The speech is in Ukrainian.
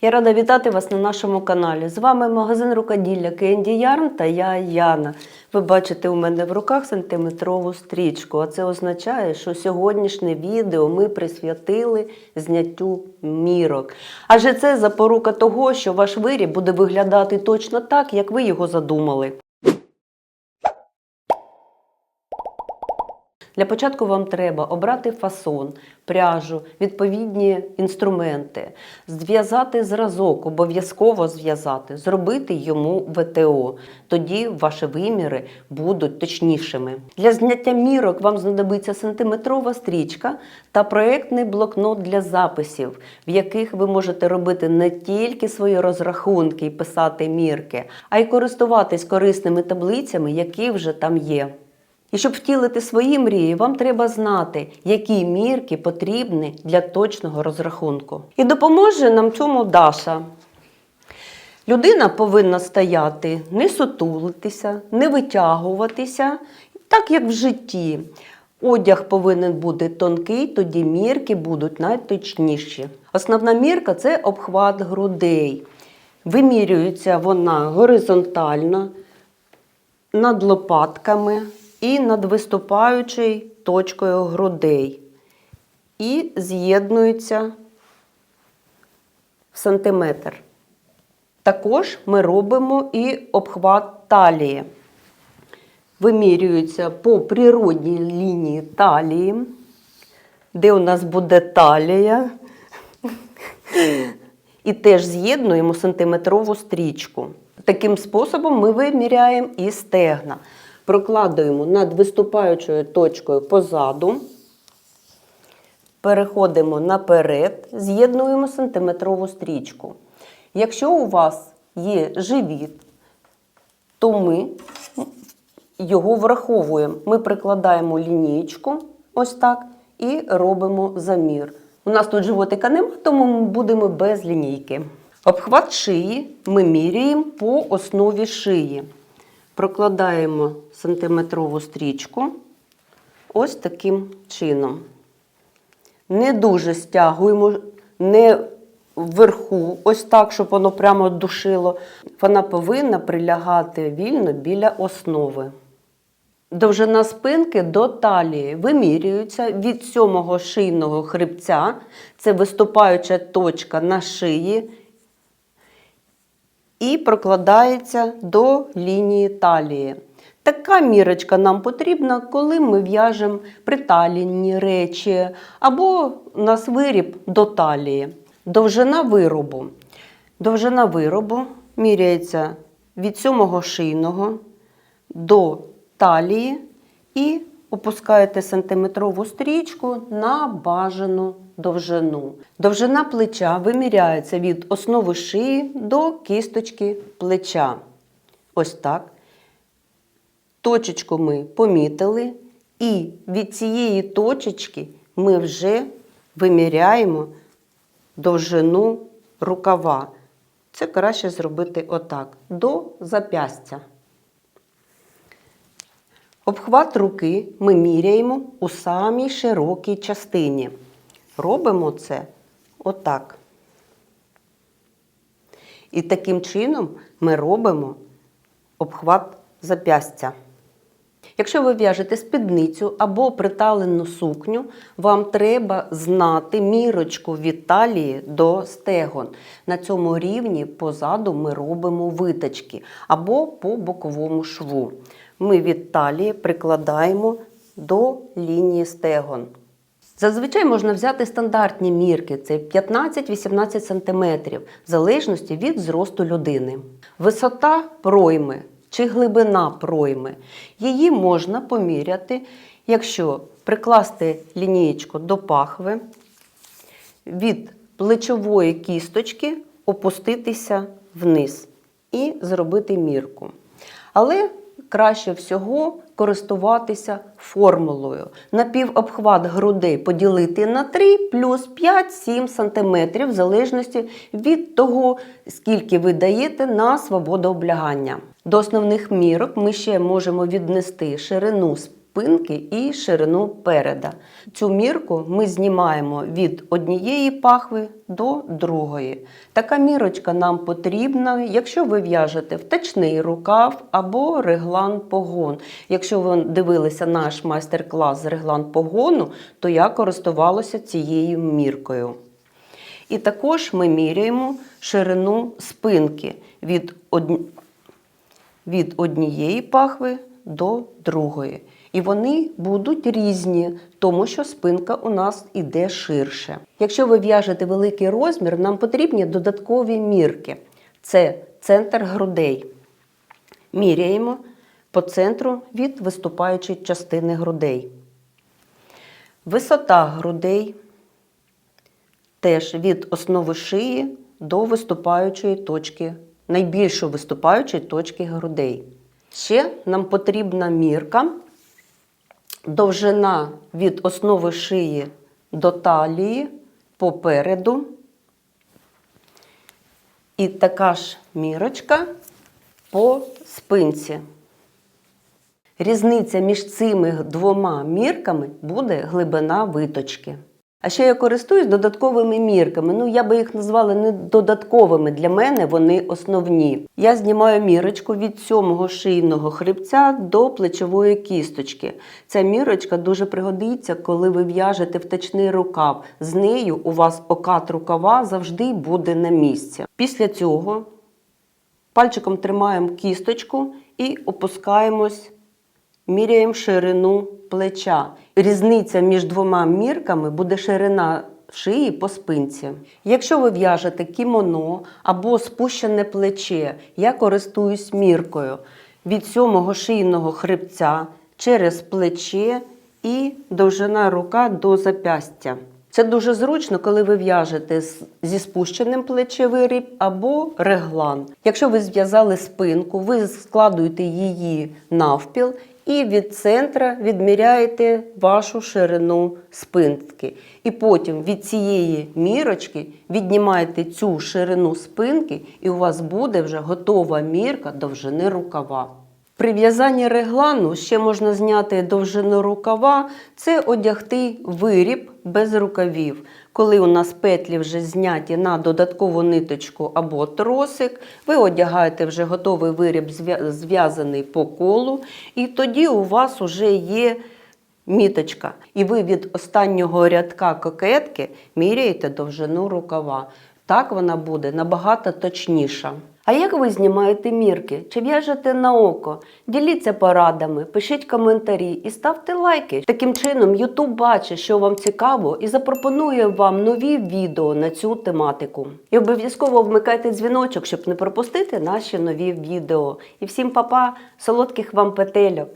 Я рада вітати вас на нашому каналі. З вами магазин рукоділля Кенді Ярн та я Яна. Ви бачите у мене в руках сантиметрову стрічку, а це означає, що сьогоднішнє відео ми присвятили зняттю мірок. Адже це запорука того, що ваш виріб буде виглядати точно так, як ви його задумали. Для початку вам треба обрати фасон, пряжу, відповідні інструменти, зв'язати зразок, обов'язково зв'язати, зробити йому ВТО. Тоді ваші виміри будуть точнішими. Для зняття мірок вам знадобиться сантиметрова стрічка та проєктний блокнот для записів, в яких ви можете робити не тільки свої розрахунки і писати мірки, а й користуватись корисними таблицями, які вже там є. І щоб втілити свої мрії, вам треба знати, які мірки потрібні для точного розрахунку. І допоможе нам цьому Даша. Людина повинна стояти, не сутулитися, не витягуватися, так як в житті. Одяг повинен бути тонкий, тоді мірки будуть найточніші. Основна мірка це обхват грудей. Вимірюється вона горизонтально, над лопатками і над виступаючою точкою грудей. І з'єднуються в сантиметр. Також ми робимо і обхват талії. Вимірюється по природній лінії талії, де у нас буде талія. І теж з'єднуємо сантиметрову стрічку. Таким способом ми виміряємо і стегна. Прокладуємо над виступаючою точкою позаду, переходимо наперед, з'єднуємо сантиметрову стрічку. Якщо у вас є живіт, то ми його враховуємо. Ми прикладаємо лінійку, ось так, і робимо замір. У нас тут животика нема, тому ми будемо без лінійки. Обхват шиї ми міряємо по основі шиї. Прокладаємо сантиметрову стрічку ось таким чином. Не дуже стягуємо, не вверху, ось так, щоб воно прямо душило. Вона повинна прилягати вільно біля основи. Довжина спинки до талії вимірюється від сьомого шийного хребця, це виступаюча точка на шиї, і прокладається до лінії талії. Така мірочка нам потрібна, коли ми в'яжемо приталінні речі або у нас виріб до талії. Довжина виробу. Довжина виробу міряється від сьомого шийного до талії і опускаєте сантиметрову стрічку на бажану довжину. Довжина плеча виміряється від основи шиї до кісточки плеча. Ось так. Точечку ми помітили, і від цієї точечки ми вже виміряємо довжину рукава. Це краще зробити отак, до запястя. Обхват руки ми міряємо у самій широкій частині. Робимо це отак. І таким чином ми робимо обхват запястя. Якщо ви в'яжете спідницю або приталену сукню, вам треба знати мірочку від талії до стегон. На цьому рівні позаду ми робимо виточки або по боковому шву. Ми від талії прикладаємо до лінії стегон. Зазвичай можна взяти стандартні мірки, це 15-18 см, в залежності від зросту людини. Висота пройми чи глибина пройми. Її можна поміряти, якщо прикласти лінієчку до пахви, від плечової кісточки опуститися вниз і зробити мірку. Але краще всього користуватися формулою. Напівобхват грудей поділити на 3 плюс 5-7 см, в залежності від того, скільки ви даєте на свободу облягання. До основних мірок ми ще можемо віднести ширину спини спинки і ширину переда. Цю мірку ми знімаємо від однієї пахви до другої. Така мірочка нам потрібна, якщо ви в'яжете втечний рукав або реглан погон. Якщо ви дивилися наш майстер-клас з реглан погону, то я користувалася цією міркою. І також ми міряємо ширину спинки від, одні... від однієї пахви до другої. І вони будуть різні, тому що спинка у нас іде ширше. Якщо ви в'яжете великий розмір, нам потрібні додаткові мірки. Це центр грудей. Міряємо по центру від виступаючої частини грудей. Висота грудей теж від основи шиї до виступаючої точки, найбільшої виступаючої точки грудей. Ще нам потрібна мірка, довжина від основи шиї до талії попереду. І така ж мірочка по спинці. Різниця між цими двома мірками буде глибина виточки. А ще я користуюсь додатковими мірками. Ну, я би їх назвала не додатковими. Для мене вони основні. Я знімаю мірочку від сьомого шийного хребця до плечової кісточки. Ця мірочка дуже пригодиться, коли ви в'яжете втечний рукав. З нею у вас окат рукава завжди буде на місці. Після цього пальчиком тримаємо кісточку і опускаємось міряємо ширину плеча. Різниця між двома мірками буде ширина шиї по спинці. Якщо ви в'яжете кімоно або спущене плече, я користуюсь міркою від сьомого шийного хребця через плече і довжина рука до запястя. Це дуже зручно, коли ви в'яжете зі спущеним плечевий риб або реглан. Якщо ви зв'язали спинку, ви складуєте її навпіл і від центра відміряєте вашу ширину спинки. І потім від цієї мірочки віднімаєте цю ширину спинки, і у вас буде вже готова мірка довжини рукава. При в'язанні реглану ще можна зняти довжину рукава, це одягти виріб без рукавів. Коли у нас петлі вже зняті на додаткову ниточку або тросик, ви одягаєте вже готовий виріб зв'язаний по колу, і тоді у вас вже є міточка. І ви від останнього рядка кокетки міряєте довжину рукава. Так вона буде набагато точніша. А як ви знімаєте мірки? Чи в'яжете на око? Діліться порадами, пишіть коментарі і ставте лайки. Таким чином, YouTube бачить, що вам цікаво, і запропонує вам нові відео на цю тематику. І обов'язково вмикайте дзвіночок, щоб не пропустити наші нові відео. І всім па-па, солодких вам петельок!